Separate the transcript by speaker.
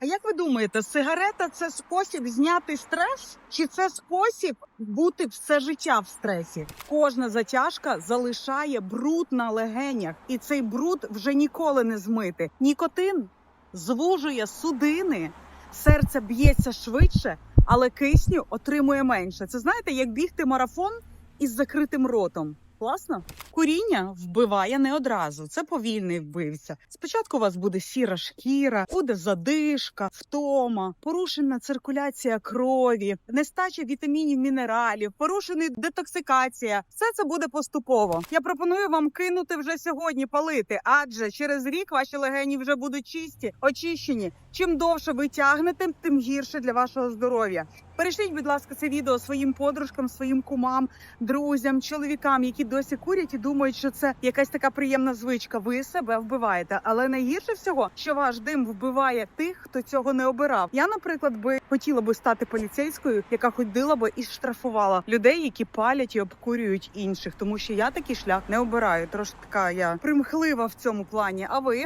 Speaker 1: А як ви думаєте, сигарета це спосіб зняти стрес, чи це спосіб бути все життя в стресі? Кожна затяжка залишає бруд на легенях, і цей бруд вже ніколи не змити. Нікотин звужує судини, серце б'ється швидше, але кисню отримує менше. Це знаєте, як бігти марафон із закритим ротом. Класно? Куріння вбиває не одразу. Це повільний вбивця. Спочатку у вас буде сіра шкіра, буде задишка, втома, порушена циркуляція крові, нестача вітамінів, мінералів, порушена детоксикація. Все це буде поступово. Я пропоную вам кинути вже сьогодні палити, адже через рік ваші легені вже будуть чисті, очищені. Чим довше ви тягнете, тим гірше для вашого здоров'я. Перешліть, будь ласка, це відео своїм подружкам, своїм кумам, друзям, чоловікам, які досі курять і думають, що це якась така приємна звичка. Ви себе вбиваєте. Але найгірше всього, що ваш дим вбиває тих, хто цього не обирав. Я, наприклад, би хотіла би стати поліцейською, яка ходила би і штрафувала людей, які палять і обкурюють інших, тому що я такий шлях не обираю. Трошки така я примхлива в цьому плані. А ви?